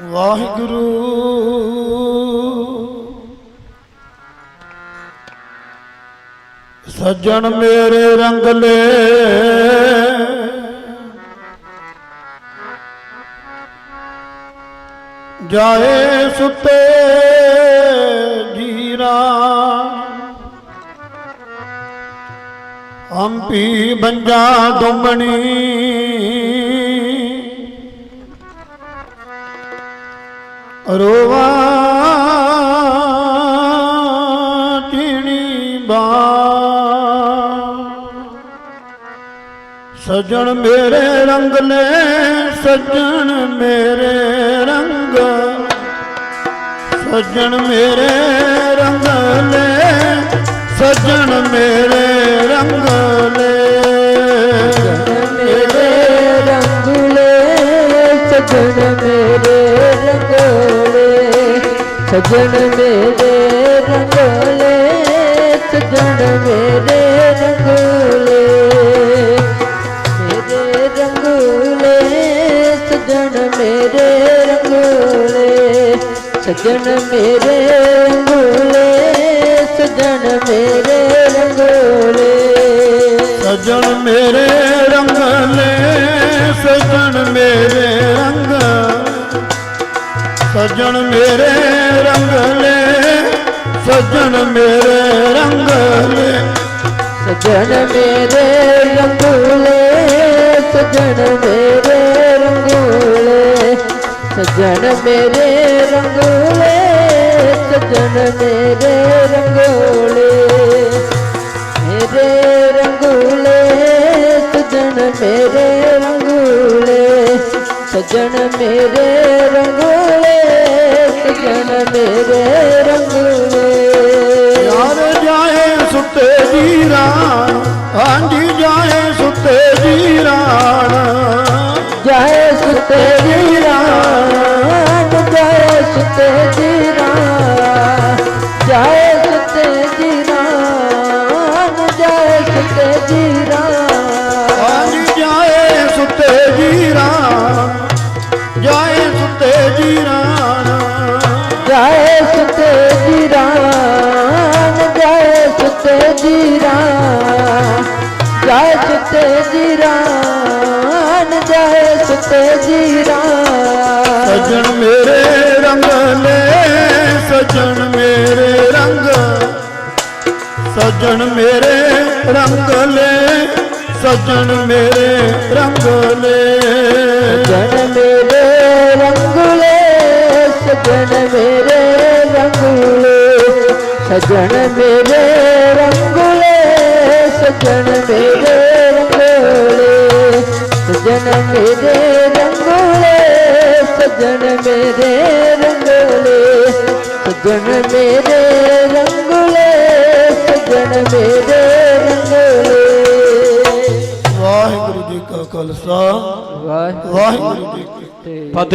ਵਾਹਿਗੁਰੂ। ਸੱਜਣ ਮੇਰੇ ਰੰਗਲੇ ਜਾਏ ਸੁਤੇ ਜੀਰਾ। ਹੰਪੀ ਬੰਜਾ ਦੁੰਮਣੀ ਰੋਵਾ ਚਿਣੀ ਬਾ। ਸਜਣ ਮੇਰੇ ਰੰਗ ਲੈ ਸਜਣ ਮੇਰੇ ਰੰਗ। ਸਜਣ ਮੇਰੇ ਰੰਗ ਲੈ ਸਜਣ ਮੇਰੇ ਰੰਗ ਲੈ ਮੇਰੇ ਰੰਗਲੇ ਸਜਣ ਮੇਰੇ ਸਜਣ ਮੇਰੇ ਰੰਗਲੇ ਸਜਣ ਮੇਰੇ ਰੰਗਲੇ। ਮੇਰੇ ਰੰਗਲੇ ਸਜਣ ਮੇਰੇ ਰੰਗਲੇ। ਸਜਣ ਮੇਰੇ ਸੱਜਣ ਮੇਰੇ ਰੰਗ ਲੈ, ਸਜਣ ਮੇਰੇ ਰੰਗ ਲੈ। ਸਜਣ ਮੇਰੇ ਰੰਗੂਲੇ ਸੱਜਣ ਮੇਰੇ ਰੰਗੂਲੇ ਸੱਜਣ ਮੇਰੇ ਰੰਗੂਲੇ ਸੱਜਣ ਮੇਰੇ ਰੰਗੂਲੇ ਮੇਰੇ ਰੰਗੂਲੇ ਸੱਜਣ ਮੇਰੇ ਰੰਗੂਲੇ ਸੱਜਣ ਮੇਰੇ ਰੰਗੂਲੇ ਮੇਰੇ ਰੰਗੂਲੇ। ਯਾਰ ਜਾਏ ਸੁੱਤੇ ਜੀਰਾ ਹਾਂਜੀ ਜਾਏ ਸੁੱਤੇ ਜੀਰਾ। ਸੁਤੇ ਜੀਰਾਨ ਜੈ ਸੁਤੇ ਜੀਰਾਨ ਜੈ ਸੁਤੇ ਜੀਰਾਨ ਸਜਣ ਮੇਰੇ ਰੰਗ ਲੈ ਸਜਣ ਮੇਰੇ ਰੰਗ। ਸਜਣ ਮੇਰੇ ਰੰਗ ਲੈ ਸਜਣ ਮੇਰੇ ਰੰਗ ਲੈ ਸਜਣ ਮੇਰੇ ਰੰਗਲੇ ਸਜਣ ਮੇਰੇ ਰੰਗਲੇ ਸਜਣ ਮੇਰੇ ਰੰਗਲੇ ਸਜਣ ਮੇਰੇ ਰੰਗਲੇ ਸਜਣ ਮੇਰੇ ਰੰਗਲੇ ਸਜਣ ਮੇਰੇ ਰੰਗਲੇ ਸਜਣ ਮੇਰੇ ਰੰਗਲੇ ਸਜਣ ਮੇਰੇ ਰੰਗਲੇ। ਵਾਹਿਗੁਰੂ ਜੀ ਕਾ ਖਾਲਸਾ ਵਾਹਿਗੁਰੂ ਜੀ ਕੀ ਫਤਿਹ।